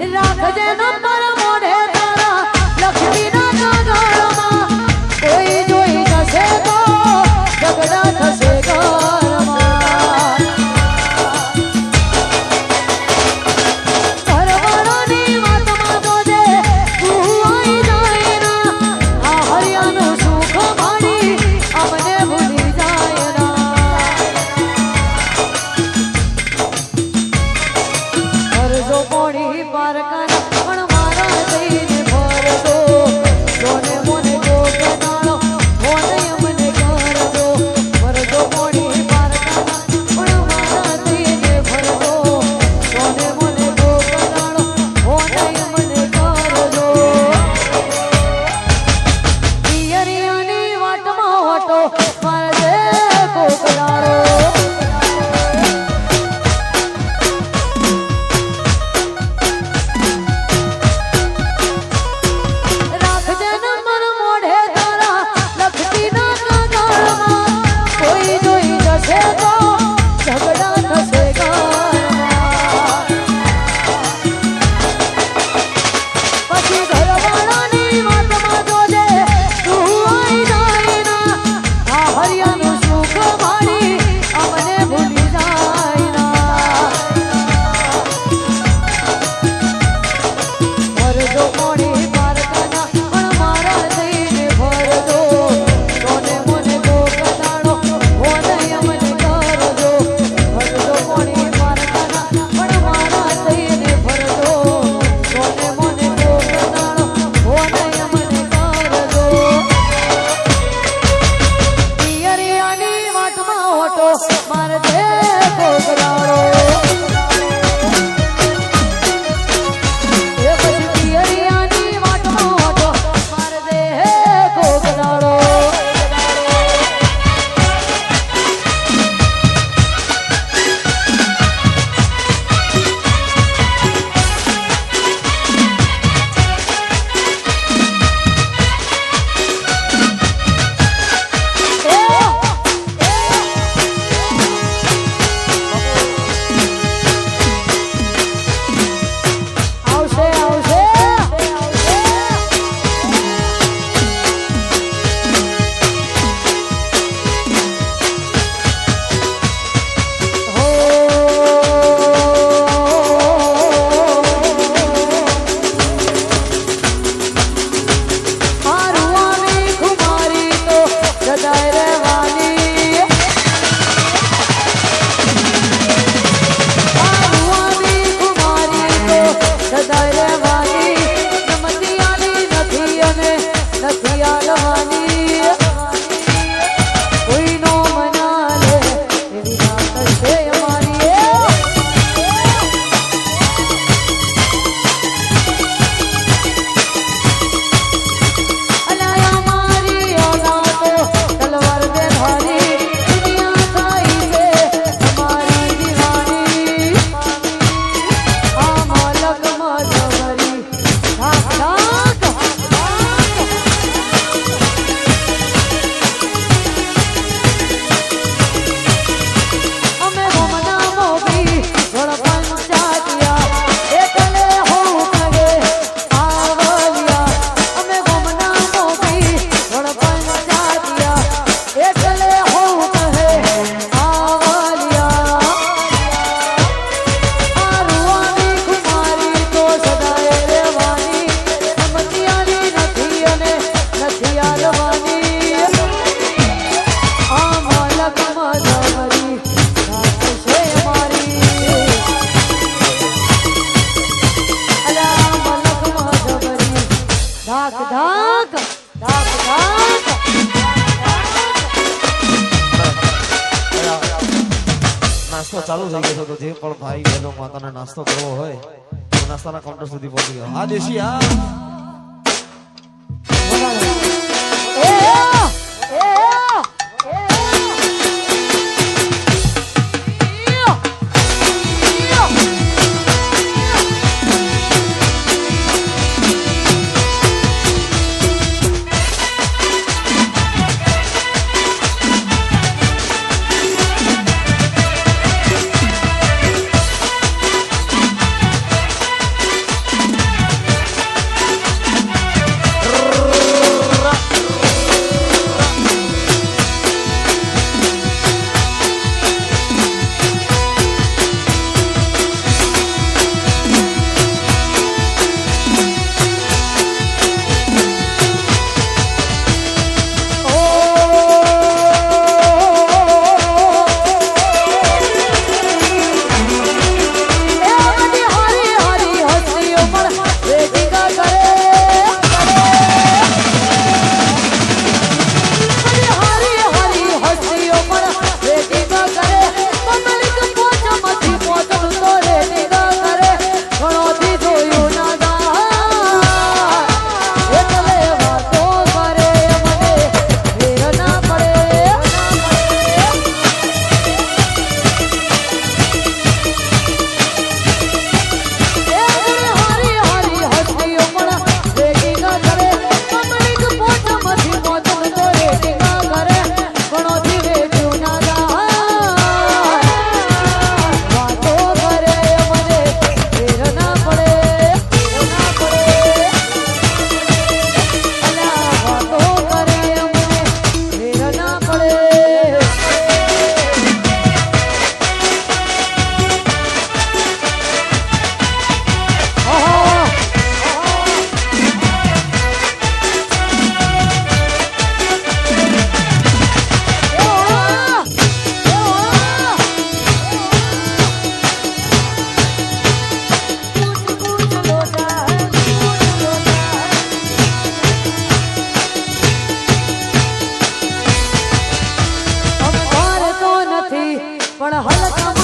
Rabbeden amma ઘાટમાં auto મારે નાસ્તો ચાલુ થઈ ગયો તો જે પણ ભાઈ બહેનો માતાને નાસ્તો કરવો હોય નાસ્તાના કાઉન્ટર સુધી પહોંચી ગયો. હા, દેશી, હા. Wala kang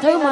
他又买